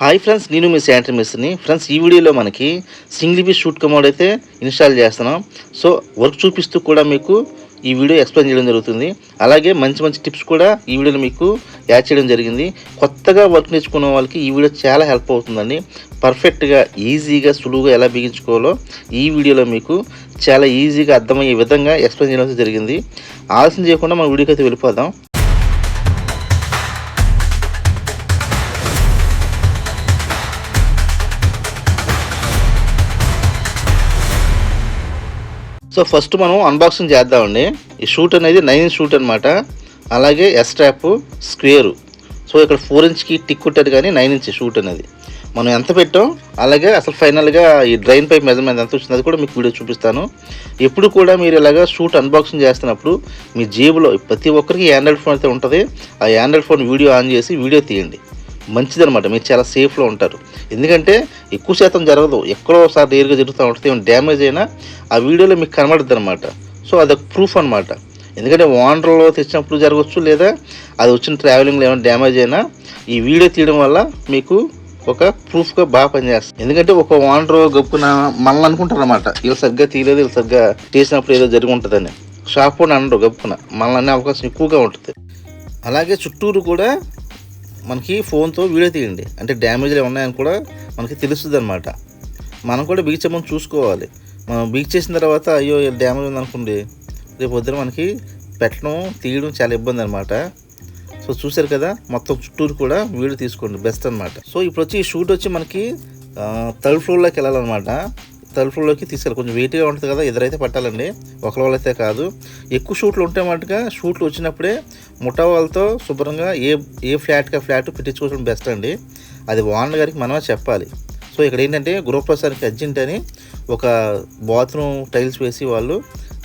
Hi friends నేను మీ Santner మిస్ని friends ఈ వీడియోలో మనకి సింగిల్ పీస్ షూట్ కమోడ్ అయితే ఇన్స్టాల్ చేస్తున్నాం. సో వర్క్ చూపిస్తూ కూడా మీకు ఈ వీడియో ఎక్స్ప్లెయిన్ చేయడం జరుగుతుంది. అలాగే మంచి మంచి టిప్స్ కూడా ఈ వీడియోలో మీకు యాడ్ చేయడం జరిగింది. కొత్తగా వర్క్ నేర్చుకున్న వాళ్ళకి ఈ వీడియో చాలా హెల్ప్ అవుతుందండి. పర్ఫెక్ట్గా ఈజీగా సులువుగా ఎలా బిగించుకోవాలో ఈ వీడియోలో మీకు చాలా ఈజీగా అర్థమయ్యే విధంగా ఎక్స్ప్లెయిన్ చేయడం జరిగింది. ఆలస్యం చేయకుండా మన వీడియోకి అయితే వెళ్ళిపోదాం. సో ఫస్ట్ మనం అన్బాక్సింగ్ చేద్దామండి. ఈ షూట్ అనేది నైన్ ఇంచ్ షూట్ అనమాట అలాగే ఎస్ ట్రాప్ స్క్వేరు సో ఇక్కడ ఫోర్ ఇంచ్కి టిక్ ఉంటుంది కానీ నైన్ ఇంచ్ షూట్ అనేది. మనం ఎంత పెట్టాం? అలాగే అసలు ఫైనల్గా ఈ డ్రైన్ పైప్ మెజర్మెంట్ ఎంత వచ్చింది అది కూడా మీకు వీడియో చూపిస్తాను. ఎప్పుడు కూడా మీరు ఇలాగా షూట్ అన్బాక్సింగ్ చేస్తున్నప్పుడు మీ జేబులో ప్రతి ఒక్కరికి ఆండ్రాయిడ్ ఫోన్ అయితే ఉంటుంది. ఆ ఆండ్రాయిడ్ ఫోన్ వీడియో ఆన్ చేసి వీడియో తీయండి. మంచిదనమాట మీరు చాలా సేఫ్లో ఉంటారు. ఎందుకంటే ఎక్కువ శాతం జరగదు. ఎక్కడో ఒకసారి రేర్గా జరుగుతూ ఉంటుంది ఏమైనా డ్యామేజ్ అయినా ఆ వీడియోలో మీకు కనబడుద్ది అనమాట సో అదొక ప్రూఫ్ అనమాట ఎందుకంటే వాండర్లో తెచ్చినప్పుడు జరగవచ్చు లేదా అది వచ్చిన ట్రావెలింగ్లో ఏమైనా డ్యామేజ్ అయినా ఈ వీడియో తీయడం వల్ల మీకు ఒక ప్రూఫ్గా బాగా పనిచేస్తుంది. ఎందుకంటే ఒక వాండర్ గప్పున మనల్ని అనుకుంటారు అనమాట వీళ్ళు సరిగ్గా తీయలేదు వీళ్ళు సరిగ్గా చేసినప్పుడు ఏదో జరిగి ఉంటుందని షాప్ కూడా అనరు గప్పున మనల్ని అనే అవకాశం ఎక్కువగా ఉంటుంది. అలాగే చుట్టూరు కూడా మనకి ఫోన్తో వీడియో తీయండి. అంటే డ్యామేజ్లు ఉన్నాయని కూడా మనకి తెలుస్తుంది అనమాట మనం కూడా బీచ్ ముందు చూసుకోవాలి. మనం బీచ్ చేసిన తర్వాత అయ్యో డ్యామేజ్ ఉందనుకోండి రేపు పొద్దున మనకి పెట్టడం తీయడం చాలా ఇబ్బంది అనమాట సో చూశారు కదా మొత్తం చుట్టూరు కూడా వీడియో తీసుకోండి. బెస్ట్ అనమాట సో ఇప్పుడు వచ్చి ఈ షూట్ వచ్చి మనకి థర్డ్ ఫ్లోర్లోకి వెళ్ళాలన్నమాట. తలుపులోకి తీసుకెళ్ళి కొంచెం వెయిట్గా ఉంటుంది కదా ఎదురైతే పట్టాలండి. ఒకరి వాళ్ళైతే కాదు. ఎక్కువ షూట్లు ఉంటే మటుగా షూట్లు వచ్చినప్పుడే ముఠా వాళ్ళతో శుభ్రంగా ఏ ఏ ఫ్లాట్గా ఫ్లాట్ పెట్టించుకోవడం బెస్ట్ అండి. అది ఓనర్ గారికి మనమే చెప్పాలి. సో ఇక్కడ ఏంటంటే గృహప్రసానికి అర్జెంట్ అని ఒక బాత్రూమ్ టైల్స్ వేసి వాళ్ళు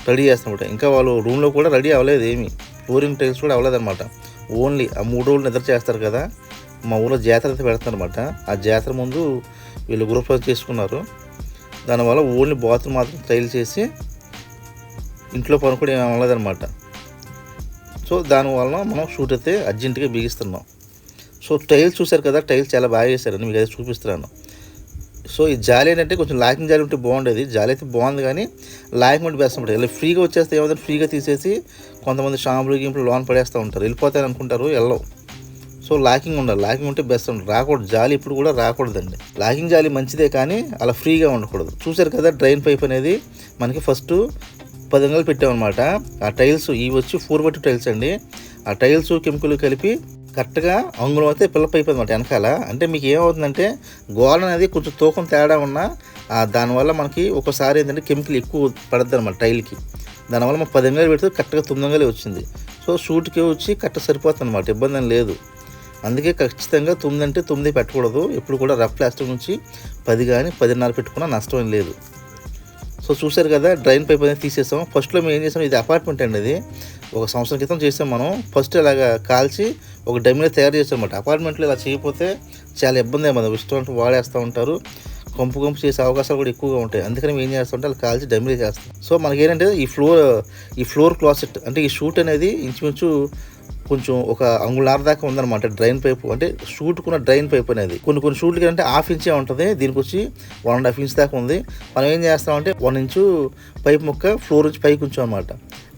రెడీ చేస్తున్నమాట. ఇంకా వాళ్ళు రూమ్లో కూడా రెడీ అవ్వలేదు ఏమి. ఫ్లోరింగ్ టైల్స్ కూడా అవ్వలేదు అనమాట ఓన్లీ ఆ మూడు రోజులు నిద్ర చేస్తారు కదా మా ఊళ్ళో జాతర అయితే పెడతారనమాట ఆ జాతర ముందు వీళ్ళు గృహప్రవేశం చేసుకున్నారు. దానివల్ల ఓన్లీ బాత్రూమ్ మాత్రం టైల్ చేసి ఇంట్లో పని కూడా ఏమి అవ్వలేదన్నమాట సో దానివల్ల మనం షూట్ అయితే అర్జెంటుగా బిగిస్తున్నాం. సో టైల్స్ చూశారు కదా టైల్స్ చాలా బాగా వేశారండి మీకు అయితే చూపిస్తున్నాను. సో ఈ జాలి ఏంటంటే కొంచెం లాకింగ్ జాలి ఉంటే బాగుండేది. జాలి అయితే బాగుంది కానీ లాకింగ్ ఉంటే బెస్ట్ ఉంటుంది ఇలా ఫ్రీగా వచ్చేస్తే ఏమవుతుంది? ఫ్రీగా తీసేసి కొంతమంది షాంపులు గింపులు లోన్ పడేస్తూ ఉంటారు. వెళ్ళిపోతాయని అనుకుంటారు వెళ్ళవు సో లాకింగ్ ఉండాలి. లాకింగ్ ఉంటే బెస్ట్ ఉంటుంది రాకూడదు. జాలి ఇప్పుడు కూడా రాకూడదండి. లాకింగ్ జాలి మంచిదే కానీ అలా ఫ్రీగా ఉండకూడదు. చూశారు కదా డ్రైన్ పైప్ అనేది మనకి ఫస్ట్ పది వందలు పెట్టామన్నమాట. ఆ టైల్స్ ఇవి వచ్చి ఫోర్ బట్టి టైల్స్ అండి. ఆ టైల్స్ కెమికల్ కలిపి కరెక్ట్గా అంగుళం అయితే పిల్ల పైప్ అనమాట వెనకాల. అంటే మీకు ఏమవుతుందంటే గోడ అనేది కొంచెం తూకం తేడా ఉన్నా దానివల్ల మనకి ఒకసారి ఏంటంటే కెమికల్ ఎక్కువ పడద్దు అనమాట టైల్కి. దానివల్ల మనం పది వందలు పెడితే కరెక్ట్గా తొమ్మిది వందలే వచ్చింది. సో షూట్కే వచ్చి కరెక్ట్ సరిపోతుంది అనమాట ఇబ్బంది లేదు. అందుకే ఖచ్చితంగా తొమ్మిది అంటే తొమ్మిది పెట్టకూడదు. ఎప్పుడు కూడా రఫ్ ప్లాస్టిక్ నుంచి పది కానీ పదిన్నర పెట్టుకున్నా నష్టం లేదు. సో చూశారు కదా డ్రైన్ పైప్ అనేది తీసేసాం ఫస్ట్లో మేము ఏం చేసాం ఇది అపార్ట్మెంట్ అండి ఇది ఒక సంవత్సరం క్రితం చేసాం మనం. ఫస్ట్ ఇలాగా కాల్చి ఒక డమ్మిలో తయారు చేసాం అనమాట అపార్ట్మెంట్లో ఇలా చేయకపోతే చాలా ఇబ్బంది మనం ఇష్టం వాడేస్తూ ఉంటారు. కంపు కంపు చేసే అవకాశాలు కూడా ఎక్కువగా ఉంటాయి. అందుకని మేము ఏం చేస్తామంటే అలా కాల్చి డమ్మిలో చేస్తాం. సో మనకి ఏంటంటే ఈ ఫ్లోర్ ఈ ఫ్లోర్ క్లాసెట్ అంటే ఈ షూట్ అనేది ఇంచుమించు కొంచెం ఒక అంగుళార దాకా ఉందన్నమాట. డ్రైన్ పైప్ అంటే షూట్కున్న డ్రైన్ పైప్ అనేది. కొన్ని కొన్ని షూట్లకి అంటే హాఫ్ ఇంచే ఉంటుంది. దీనికి వచ్చి వన్ అండ్ హాఫ్ ఇంచ్ దాకా ఉంది. మనం ఏం చేస్తామంటే వన్ ఇంచు పైప్ ముక్క ఫ్లోర్ నుంచి పైకి ఉంచాం అనమాట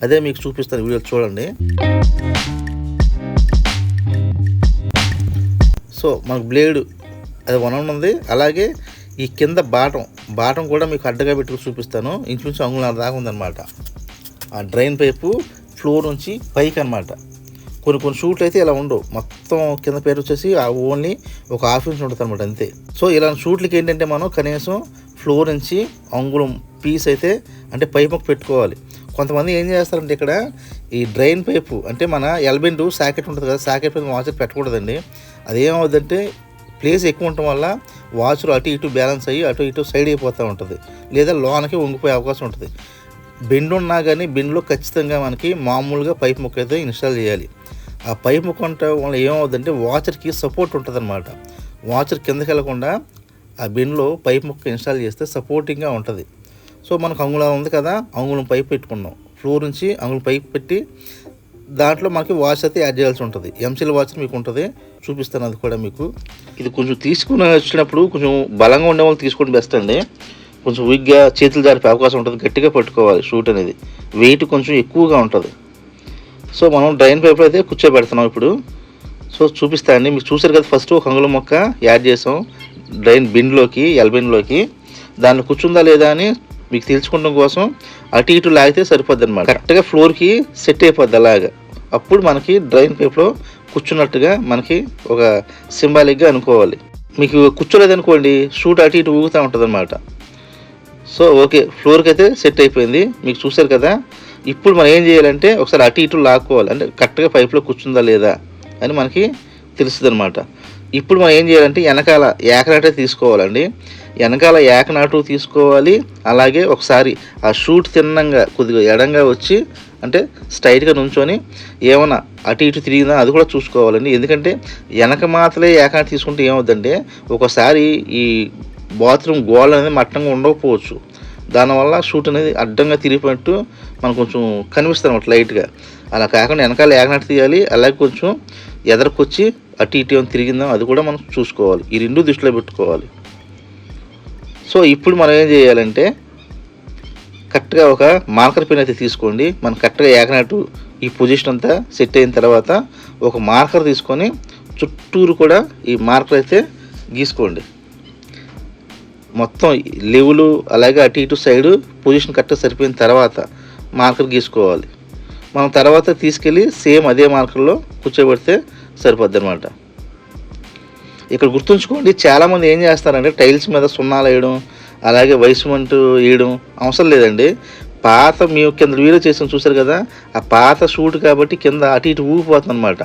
అదే మీకు చూపిస్తాను వీడియో చూడండి. సో మనకు బ్లేడ్ అది వన్ ఉంది. అలాగే ఈ కింద బాటం బాటం కూడా మీకు అడ్డగా పెట్టుకు చూపిస్తాను. ఇంచుమించు అంగుళార దాకా ఉందన్నమాట. ఆ డ్రైన్ పైపు ఫ్లోర్ నుంచి పైకి అనమాట కొన్ని కొన్ని షూట్లు అయితే ఇలా ఉండవు. మొత్తం కింద పేరు వచ్చేసి ఆ ఓన్లీ ఒక హాఫ్ ఇంచ్ ఉంటుంది అనమాట అంతే. సో ఇలాంటి షూట్లకి ఏంటంటే మనం కనీసం ఫ్లోర్ నుంచి అంగుళం పీస్ అయితే అంటే పైపు పెట్టుకోవాలి. కొంతమంది ఏం చేస్తారంటే ఇక్కడ ఈ డ్రైన్ పైపు అంటే మన ఎల్బెండ్ సాకెట్ ఉంటుంది కదా సాకెట్ పైపు వాచర్ పెట్టకూడదండి. అదేమవుద్దంటే ప్లేస్ ఎక్కువ ఉండటం వల్ల వాచర్ అటు ఇటు బ్యాలెన్స్ అయ్యి అటు ఇటు సైడ్ అయిపోతూ ఉంటుంది. లేదా లోనకి వంగిపోయే అవకాశం ఉంటుంది. బెండ్ ఉన్నా కానీ బెండ్లో ఖచ్చితంగా మనకి మామూలుగా పైప్ ముక్క అయితే ఇన్స్టాల్ చేయాలి. ఆ పై ముక్క వల్ల ఏమవుతుందంటే వాచర్కి సపోర్ట్ ఉంటుంది అనమాట వాచర్ కిందకి వెళ్ళకుండా ఆ బిన్లో పైప్ ముక్క ఇన్స్టాల్ చేస్తే సపోర్టింగ్గా ఉంటుంది. సో మనకు అంగుళం ఉంది కదా అంగుళం పైప్ పెట్టుకున్నాం. ఫ్లోర్ నుంచి అంగుళం పైప్ పెట్టి దాంట్లో మనకి వాచ్ అయితే యాడ్ చేయాల్సి ఉంటుంది. ఎంసీల్ వాచ్ మీకు ఉంటుంది. చూపిస్తాను అది కూడా మీకు. ఇది కొంచెం తీసుకుని వచ్చినప్పుడు కొంచెం బలంగా ఉండే వాళ్ళు తీసుకోండి బెస్ట్ అండి. కొంచెం వీక్గా చేతులు జారిపే అవకాశం ఉంటుంది. గట్టిగా పట్టుకోవాలి షూట్ అనేది. వెయిట్ కొంచెం ఎక్కువగా ఉంటుంది. సో మనం డ్రైన్ పేపర్ అయితే కూర్చోబెడుతున్నాం ఇప్పుడు. సో చూపిస్తా అండి. మీకు చూసారు కదా ఫస్ట్ ఒక అంగుళం మొక్క యాడ్ చేసాం. డ్రైన్ బిన్లోకి ఎల్బిన్లోకి దాన్ని కూర్చుందా లేదా అని మీకు తెలుసుకోవడం కోసం అటు ఇటు లాగితే సరిపోద్ది అనమాట కరెక్ట్గా ఫ్లోర్కి సెట్ అయిపోద్ది అలాగా. అప్పుడు మనకి డ్రైన్ పైప్లో కూర్చున్నట్టుగా మనకి ఒక సింబాలిక్గా అనుకోవాలి. మీకు కూర్చోలేదనుకోండి షూట్ అటు ఇటు ఊగుతూ ఉంటుంది అనమాట సో ఓకే ఫ్లోర్కి అయితే సెట్ అయిపోయింది. మీకు చూసారు కదా ఇప్పుడు మనం ఏం చేయాలంటే ఒకసారి అటు ఇటు లాక్కోవాలి. అంటే కరెక్ట్గా పైప్లో కూర్చుందా లేదా అని మనకి తెలుస్తుంది అనమాట ఇప్పుడు మనం ఏం చేయాలంటే వెనకాల ఏకనాటే తీసుకోవాలండి. వెనకాల ఏకనాటు తీసుకోవాలి. అలాగే ఒకసారి ఆ షూట్ తిన్నంగా కొద్దిగా ఎడంగా వచ్చి అంటే స్ట్రైట్గా నుంచొని ఏమైనా అటు ఇటు తిరిగిందా అది కూడా చూసుకోవాలండి. ఎందుకంటే వెనక మాత్రమే ఏకనాటు తీసుకుంటే ఏమవుతుందంటే ఒకసారి ఈ బాత్రూమ్ గోడ అనేది మట్టంగా ఉండకపోవచ్చు. దానివల్ల షూట్ అనేది అడ్డంగా తిరిగిపోయినట్టు మనకు కొంచెం కనిపిస్తుంది అనమాట లైట్గా. అలా కాకుండా వెనకాల ఏకనాటు తీయాలి అలాగే కొంచెం ఎదరకొచ్చి అటు ఇటు ఏమైనా తిరిగిందా అది కూడా మనం చూసుకోవాలి. ఈ రెండు దృష్టిలో పెట్టుకోవాలి. సో ఇప్పుడు మనం ఏం చేయాలంటే కరెక్ట్గా ఒక మార్కర్ పెన్ అయితే తీసుకోండి. మనం కరెక్ట్గా ఏకనాటు ఈ పొజిషన్ అంతా సెట్ అయిన తర్వాత ఒక మార్కర్ తీసుకొని చుట్టూరు కూడా ఈ మార్కర్ అయితే గీసుకోండి. మొత్తం లెవెలు అలాగే అటు ఇటు సైడు పొజిషన్ కరెక్ట్గా సరిపోయిన తర్వాత మార్కర్ గీసుకోవాలి. మనం తర్వాత తీసుకెళ్ళి సేమ్ అదే మార్కర్లో కూర్చోబెడితే సరిపోద్ది అనమాట ఇక్కడ గుర్తుంచుకోండి చాలామంది ఏం చేస్తారంటే టైల్స్ మీద సున్నాలు వేయడం అలాగే వైస్మెంట్ వేయడం అవసరం లేదండి. పాత మేము కింద వీడియో చేసాం చూసారు కదా ఆ పాత షూట్ కాబట్టి కింద అటు ఇటు ఊగిపోతుంది అనమాట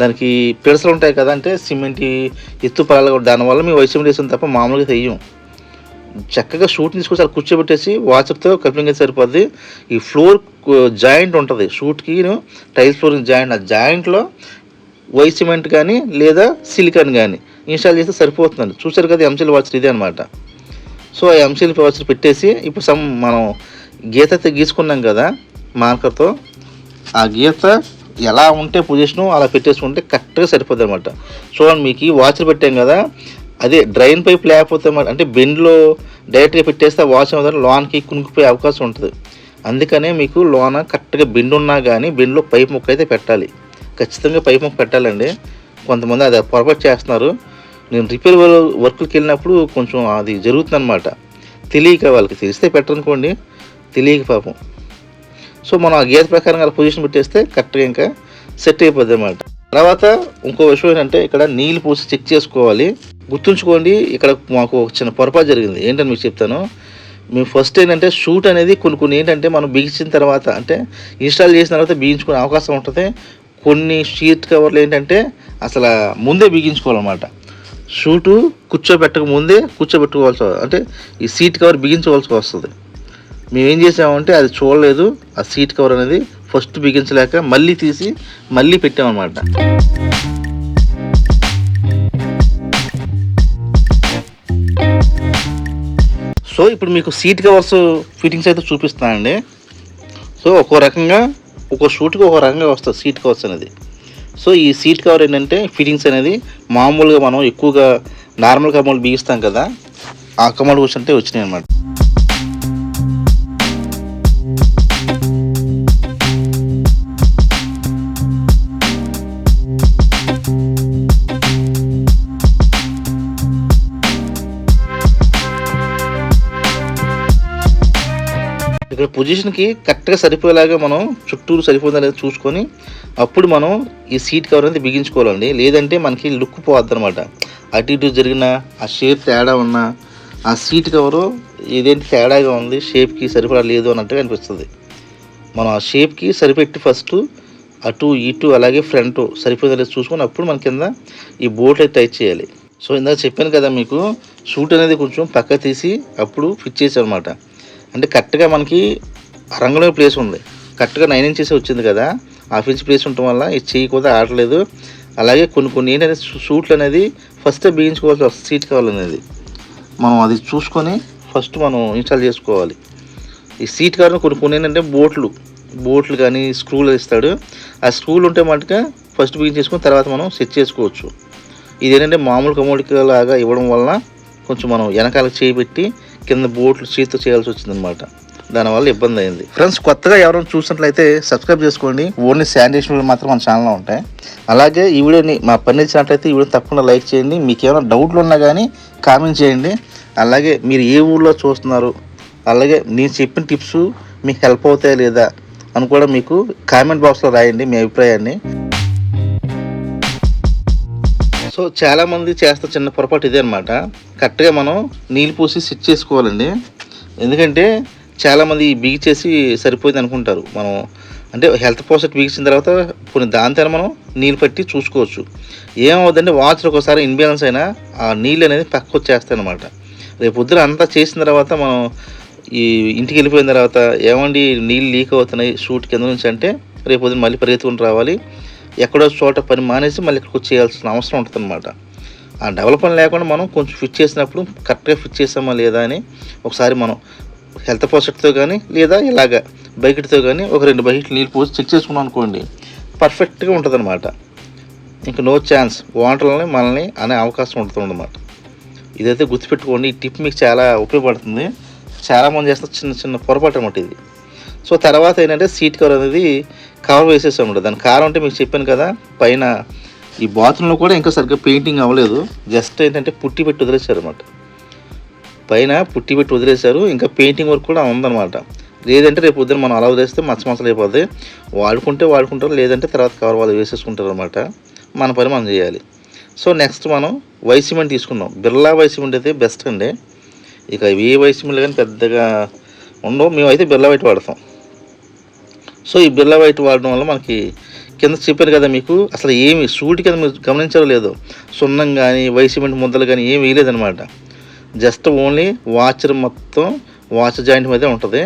దానికి పిడసలు ఉంటాయి కదా అంటే సిమెంట్ ఎత్తు పరాలు దానివల్ల మేము వైస్మెంట్ వేసాం తప్ప మామూలుగా తెయ్యం. చక్కగా షూట్ తీసుకొచ్చి అలా కూర్చోబెట్టేసి వాచర్తో కప్లింగ్ అయితే సరిపోద్ది. ఈ ఫ్లోర్ జాయింట్ ఉంటుంది. షూట్కి టైల్స్ ఫ్లోర్ జాయింట్ ఆ జాయింట్లో వై సిమెంట్ కానీ లేదా సిలికాన్ కానీ ఇన్స్టాల్ చేస్తే సరిపోతుందండి. చూసారు కదా ఎంసీల్ వాచర్ ఇదే అనమాట సో ఆ ఎంసీల్ వాచర్ పెట్టేసి ఇప్పుడు సమ్ మనం గీత అయితే గీసుకున్నాం కదా మార్కర్తో. ఆ గీత ఎలా ఉంటే పొజిషను అలా పెట్టేసుకుంటే కరెక్ట్గా సరిపోద్ది అనమాట చూడండి మీకు ఈ వాచర్ పెట్టాం కదా అదే డ్రైన్ పైప్ లేకపోతే మరి అంటే బెండ్లో డైరెక్ట్గా పెట్టేస్తే వాష్ అవుతారు లోన్కి కునుకుపోయే అవకాశం ఉంటుంది. అందుకనే మీకు లోన కరెక్ట్గా బెండ్ ఉన్నా కానీ బెండ్లో పైప్ ముక్క అయితే పెట్టాలి. ఖచ్చితంగా పైప్ ముక్క పెట్టాలండి. కొంతమంది అది పొరపాటు చేస్తున్నారు. నేను రిపేర్ వర్క్కి వెళ్ళినప్పుడు కొంచెం అది జరుగుతుంది అనమాట తెలియక వాళ్ళకి తెలిస్తే పెట్టరనుకోండి తెలియక పాపం. సో మనం ఆ గీత ప్రకారం అలా పొజిషన్ పెట్టేస్తే కరెక్ట్గా ఇంకా సెట్ అయిపోద్ది అనమాట తర్వాత ఇంకో విషయం ఏంటంటే ఇక్కడ నీళ్ళు పోసి చెక్ చేసుకోవాలి. గుర్తుంచుకోండి ఇక్కడ మాకు ఒక చిన్న పొరపాటు జరిగింది. ఏంటని మీకు చెప్తాను. మేము ఫస్ట్ ఏంటంటే షూట్ అనేది కొన్ని కొన్ని ఏంటంటే మనం బిగించిన తర్వాత అంటే ఇన్స్టాల్ చేసిన తర్వాత బిగించుకునే అవకాశం ఉంటుంది. కొన్ని షీట్ కవర్లు ఏంటంటే అసలు ముందే బిగించుకోవాలన్నమాట. షూటు కూర్చోబెట్టక ముందే కూర్చోబెట్టుకోవాల్సి అంటే ఈ సీట్ కవర్ బిగించవలసి వస్తుంది. మేము ఏం చేసామంటే అది చూడలేదు. ఆ సీట్ కవర్ అనేది ఫస్ట్ బిగించలేక మళ్ళీ తీసి మళ్ళీ పెట్టామన్నమాట. సో ఇప్పుడు మీకు సీట్ కవర్స్ ఫిట్టింగ్స్ అయితే చూపిస్తానండి సో ఒక్కో రకంగా ఒక్కో షూట్కి ఒక రకంగా వస్తుంది సీట్ కవర్స్ అనేది. సో ఈ సీట్ కవర్ ఏంటంటే ఫిట్టింగ్స్ అనేది మామూలుగా మనం ఎక్కువగా నార్మల్ కమ్మలు బిగిస్తాం కదా ఆ కమ్మలు కూర్చుంటే వచ్చినాయి అనమాట ఇక్కడ పొజిషన్కి కరెక్ట్గా సరిపోయేలాగా మనం చుట్టూరు సరిపోతుందా లేదా చూసుకొని అప్పుడు మనం ఈ సీట్ కవర్ అనేది బిగించుకోవాలండి. లేదంటే మనకి లుక్ పోద్ది అనమాట అటు ఇటు జరిగిన ఆ షేప్ తేడా ఉన్న ఆ సీట్ కవరు ఇదేంటి తేడాగా ఉంది షేప్కి సరిపడా లేదు అన్నట్టుగా అనిపిస్తుంది. మనం ఆ షేప్కి సరిపెట్టి ఫస్ట్ అటు ఇటు అలాగే ఫ్రంట్ సరిపోయిందా లేదా చూసుకొని అప్పుడు మన కింద ఈ బోట్ అయితే టైట్ చేయాలి. సో ఇందాక చెప్పాను కదా మీకు షూట్ అనేది కొంచెం పక్క తీసి అప్పుడు ఫిట్ చేసాం అనమాట అంటే కరెక్ట్గా మనకి రంగులో ప్లేస్ ఉంది. కరెక్ట్గా నైన్ ఇంచెస్ వచ్చింది కదా హాఫ్ ఇంచ్ ప్లేస్ ఉండటం వల్ల ఇది చెయ్యి కూడా ఆడలేదు. అలాగే కొన్ని కొన్ని ఏంటంటే సూట్లు అనేది ఫస్ట్ బిగించుకోవాల్సి వస్తుంది సీట్ కావాలనేది. మనం అది చూసుకొని ఫస్ట్ మనం ఇన్స్టాల్ చేసుకోవాలి. ఈ సీట్ కవర్ కొన్ని కొన్ని ఏంటంటే బోట్లు బోట్లు కానీ స్క్రూలు ఇస్తాడు. ఆ స్క్రూలు ఉంటే మటుగా ఫస్ట్ బిగించేసుకొని తర్వాత మనం సెట్ చేసుకోవచ్చు. ఇది ఏంటంటే మామూలు కమోడిక లాగా ఇవ్వడం వలన కొంచెం మనం వెనకాల చేయి పెట్టి కింద బోట్లు చేతితో చేయాల్సి వచ్చిందనమాట దానివల్ల ఇబ్బంది అయింది. ఫ్రెండ్స్ కొత్తగా ఎవరైనా చూసినట్లయితే సబ్స్క్రైబ్ చేసుకోండి. ఓన్లీ శానిటేషన్ మాత్రం మన ఛానల్లో ఉంటాయి. అలాగే ఈ వీడియోని మా పని నచ్చినట్లయితే ఈ వీడియో తప్పకుండా లైక్ చేయండి. మీకు ఏమైనా డౌట్లు ఉన్నా కానీ కామెంట్ చేయండి. అలాగే మీరు ఏ ఊళ్ళో చూస్తున్నారు? అలాగే నేను చెప్పిన టిప్స్ మీకు హెల్ప్ అవుతాయా లేదా? అని కూడా మీకు కామెంట్ బాక్స్లో రాయండి మీ అభిప్రాయాన్ని. సో చాలామంది చేస్తే చిన్న పొరపాటు ఇదే అనమాట కరెక్ట్గా మనం నీళ్ళు పోసి సెట్ చేసుకోవాలండి. ఎందుకంటే చాలామంది బిగిచేసి సరిపోయింది అనుకుంటారు. మనం అంటే హెల్త్ ప్రాసెట్ బిగించిన తర్వాత కొన్ని దానితో మనం నీళ్ళు పట్టి చూసుకోవచ్చు. ఏమవుతుందంటే వాచర్ ఒకసారి ఇన్బ్యాలెన్స్ అయినా ఆ నీళ్ళు అనేది పక్కకు వచ్చేస్తాయి అనమాట రేపు పొద్దున అంతా చేసిన తర్వాత మనం ఈ ఇంటికి వెళ్ళిపోయిన తర్వాత ఏమండి నీళ్ళు లీక్ అవుతున్నాయి షూట్ కింద నుంచి అంటే రేపు పొద్దున మళ్ళీ పరిగెత్తుకుని రావాలి. ఎక్కడో చోట పని మానేసి మళ్ళీ ఇక్కడికి చేయాల్సిన అవసరం ఉంటుంది అనమాట ఆ డెవలప్మెంట్ లేకుండా మనం కొంచెం ఫిట్ చేసినప్పుడు కరెక్ట్గా ఫిట్ చేసామా లేదా అని ఒకసారి మనం హెల్త్ ప్రాసెట్తో కానీ లేదా ఇలాగ బకెట్తో కానీ ఒక రెండు బకెట్లు నీళ్ళు పోసి చెక్ చేసుకున్నాం అనుకోండి పర్ఫెక్ట్గా ఉంటుంది అనమాట ఇంక నో ఛాన్స్ వాటర్లని మనల్ని అనే అవకాశం ఉంటుంది ఇదైతే గుర్తుపెట్టుకోండి ఈ టిప్ మీకు చాలా ఉపయోగపడుతుంది. చాలామంది చేస్తారు చిన్న చిన్న పొరపాటు అనమాట ఇది. సో తర్వాత ఏంటంటే సీట్ కవర్ అనేది కవర్ వేసేసాము దాని కారం అంటే మీకు చెప్పాను కదా పైన ఈ బాత్రూంలో కూడా ఇంకా సరిగ్గా పెయింటింగ్ అవ్వలేదు. జస్ట్ ఏంటంటే పుట్టి పెట్టి వదిలేశారు అనమాట పైన పుట్టి పెట్టి వదిలేశారు ఇంకా పెయింటింగ్ వర్క్ కూడా ఉందన్నమాట. లేదంటే రేపు పొద్దున మనం అలా వదిలేస్తే మచ్చ మచ్చలు అయిపోద్ది. వాడుకుంటే వాడుకుంటారు లేదంటే తర్వాత కవర్ వాళ్ళు వేసేసుకుంటారు అనమాట మన పని మనం చేయాలి. సో నెక్స్ట్ మనం వైసిమెంట్ తీసుకున్నాం. బిర్లా వైసిమెంట్ అయితే బెస్ట్ అండి. ఇక ఏ వైసిమెంట్ కానీ పెద్దగా ఉండవు. మేమైతే బిర్లా వైట్ వాడతాం. సో ఈ బిర్లా వైట్ వాడడం వల్ల మనకి కింద చెప్పాను కదా మీకు అసలు ఏమి సూటి కింద మీరు గమనించారో లేదో. సున్నం కానీ వైసిమెంట్ ముద్దలు కానీ ఏమి వేయలేదనమాట జస్ట్ ఓన్లీ వాచర్ మొత్తం వాచ్ జాయింట్ మీదే ఉంటుంది.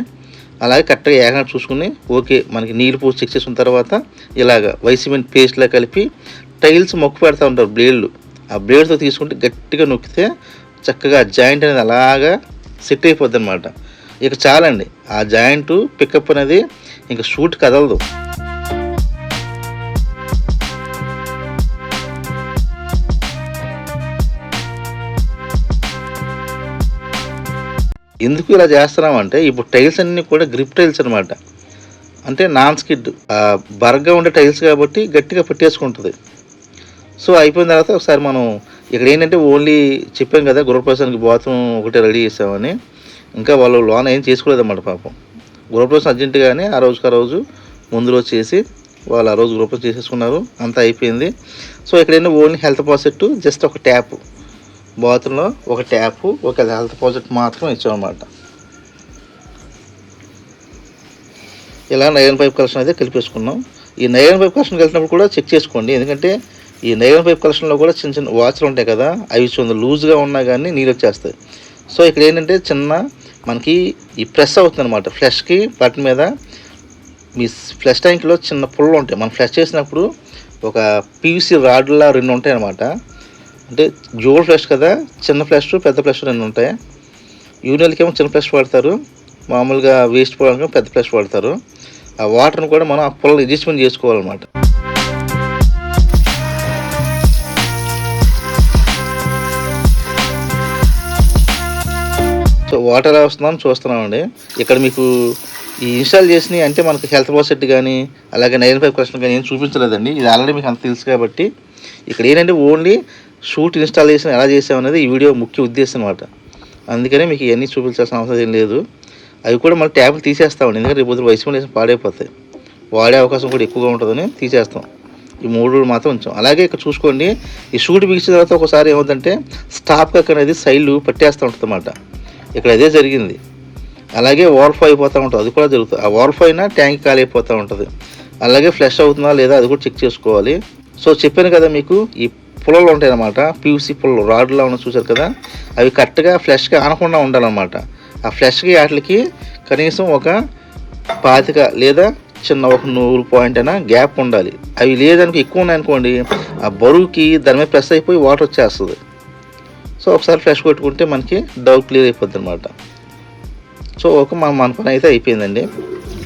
అలాగే కరెక్ట్గా ఏకంగా చూసుకుని ఓకే మనకి నీళ్ళు పూసి చెక్ చేసిన తర్వాత ఇలాగ వైసిమెంట్ పేస్ట్లా కలిపి టైల్స్ మొక్కు పెడతా ఉంటారు బ్లేడ్లు. ఆ బ్లేడ్తో తీసుకుంటే గట్టిగా నొక్కితే చక్కగా జాయింట్ అనేది అలాగా సెట్ అయిపోద్ది అనమాట ఇక చాలండి ఆ జాయింట్ పికప్ అనేది ఇంకా షూట్ కదలదు. ఎందుకు ఇలా చేస్తున్నామంటే ఇప్పుడు టైల్స్ అన్నీ కూడా గ్రిప్ టైల్స్ అనమాట అంటే నాన్ స్కిడ్ బరగ్గా ఉండే టైల్స్ కాబట్టి గట్టిగా పెట్టేసుకుంటుంది. సో అయిపోయిన తర్వాత ఒకసారి మనం ఇక్కడ ఏంటంటే ఓన్లీ చెప్పాం కదా గృహప్రవేశానికి బాత్రూమ్ ఒకటి రెడీ చేసామని. ఇంకా వాళ్ళు లోన్ ఏం చేసుకోలేదన్నమాట పాపం. గృహప్రవేశం అర్జెంటుగానే ఆ రోజుకి ఆ రోజు ముందు రోజు చేసి వాళ్ళు ఆ రోజు గృహప్రవేశం చేసేసుకున్నారు. అంతా అయిపోయింది. సో ఇక్కడైనా ఓన్లీ హెల్త్ ప్రాజెక్టు జస్ట్ ఒక ట్యాప్. బాత్రూంలో ఒక ట్యాప్ ఒక హెల్త్ ప్రాజెక్ట్ మాత్రం ఇచ్చామన్నమాట. ఇలా నైరన్ పైప్ కలెక్షన్ అయితే కలిపేసుకున్నాం. ఈ నైరన్ పైప్ కలెక్షన్ వెళ్తున్నప్పుడు కూడా చెక్ చేసుకోండి. ఎందుకంటే ఈ నైరన్ పైప్ కలెక్షన్లో కూడా చిన్న చిన్న వాచ్లు ఉంటాయి కదా అవి కొంచెం లూజ్గా ఉన్నా కానీ నీళ్ళు వచ్చేస్తాయి. సో ఇక్కడ ఏంటంటే చిన్న మనకి ఈ ప్రెస్ అవుతుంది అనమాట ఫ్లష్కి బటన్ మీద మీ ఫ్లష్ ట్యాంక్లో చిన్న పుల్లలు ఉంటాయి. మనం ఫ్లష్ చేసినప్పుడు ఒక పీవీసీ రాడ్లా రెండు ఉంటాయి అనమాట అంటే జోల్ ఫ్లష్ కదా చిన్న ఫ్లష్ పెద్ద ఫ్లష్ రెండు ఉంటాయి. యూనియన్కి ఏమో చిన్న ఫ్లష్ వాడతారు. మామూలుగా వేస్ట్ పోవడానికి పెద్ద ఫ్లష్ వాడతారు. ఆ వాటర్ని కూడా మనం ఆ పొలం అడ్జస్ట్మెంట్ చేసుకోవాలన్నమాట. సో వాటర్ వస్తున్నాం చూస్తున్నాం చూస్తున్నామండి. ఇక్కడ మీకు ఈ ఇన్స్టాల్ చేసినవి అంటే మనకు హెల్త్ ప్రాసెట్ కానీ అలాగే నైన్ ఫైవ్ క్వశ్చన్ కానీ ఏం చూపించలేదండి. ఇది ఆల్రెడీ మీకు అంత తెలుసు కాబట్టి. ఇక్కడ ఏంటంటే ఓన్లీ షూట్ ఇన్స్టాలేషన్ ఎలా చేసామనేది ఈ వీడియో ముఖ్య ఉద్దేశం అనమాట అందుకనే మీకు ఇవన్నీ చూపించాల్సిన అవసరం ఏం లేదు. అవి కూడా మళ్ళీ ట్యాబ్లు తీసేస్తామండి. ఎందుకంటే రేపు వయసు వేసి పాడైపోతాయి. వాడే అవకాశం కూడా ఎక్కువగా ఉంటుందని తీసేస్తాం. ఈ మూడు మాత్రం ఉంచాం. అలాగే ఇక్కడ చూసుకోండి ఈ షూట్ బిగించిన తర్వాత ఒకసారి ఏమవుతుందంటే స్టాప్ కక్ అనేది సైడ్లు పట్టేస్తూ ఉంటుంది అన్నమాట ఇక్కడ అదే జరిగింది. అలాగే వాల్ఫ్ అయిపోతూ ఉంటుంది అది కూడా జరుగుతుంది. ఆ వాల్ఫ్ అయినా ట్యాంక్ ఖాళీ అయిపోతూ ఉంటుంది. అలాగే ఫ్లష్ అవుతుందా లేదా అది కూడా చెక్ చేసుకోవాలి. సో చెప్పాను కదా మీకు ఈ పుల్లలు ఉంటాయి అన్నమాట పీవీసీ పుల్లలు రాడ్లా ఉన్న చూసారు కదా అవి కరెక్ట్గా ఫ్లష్గా ఆనకుండా ఉండాలన్నమాట. ఆ ఫ్లష్కి వాటికి కనీసం ఒక పాతిక లేదా చిన్న ఒక నూరు పాయింట్ అయినా గ్యాప్ ఉండాలి. అవి లేదనుకో ఎక్కువ ఉన్నాయనుకోండి ఆ బరువుకి దాని మీద ప్రెస్ అయిపోయి వాటర్ వచ్చేస్తుంది. సో ఒకసారి ఫ్రెష్ కొట్టుకుంటే మనకి డౌట్ క్లియర్ అయిపోద్ది అనమాట సో ఒక మన మన అయితే అయిపోయిందండి.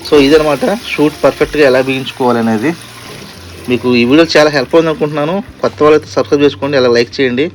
సో ఇదనమాట షూట్ పర్ఫెక్ట్గా ఎలా బిగించుకోవాలనేది. మీకు ఈ వీడియో చాలా హెల్ప్ అవుతుంది అనుకుంటున్నాను కొత్త వాళ్ళైతే సబ్స్క్రైబ్ చేసుకోండి అలా లైక్ చేయండి.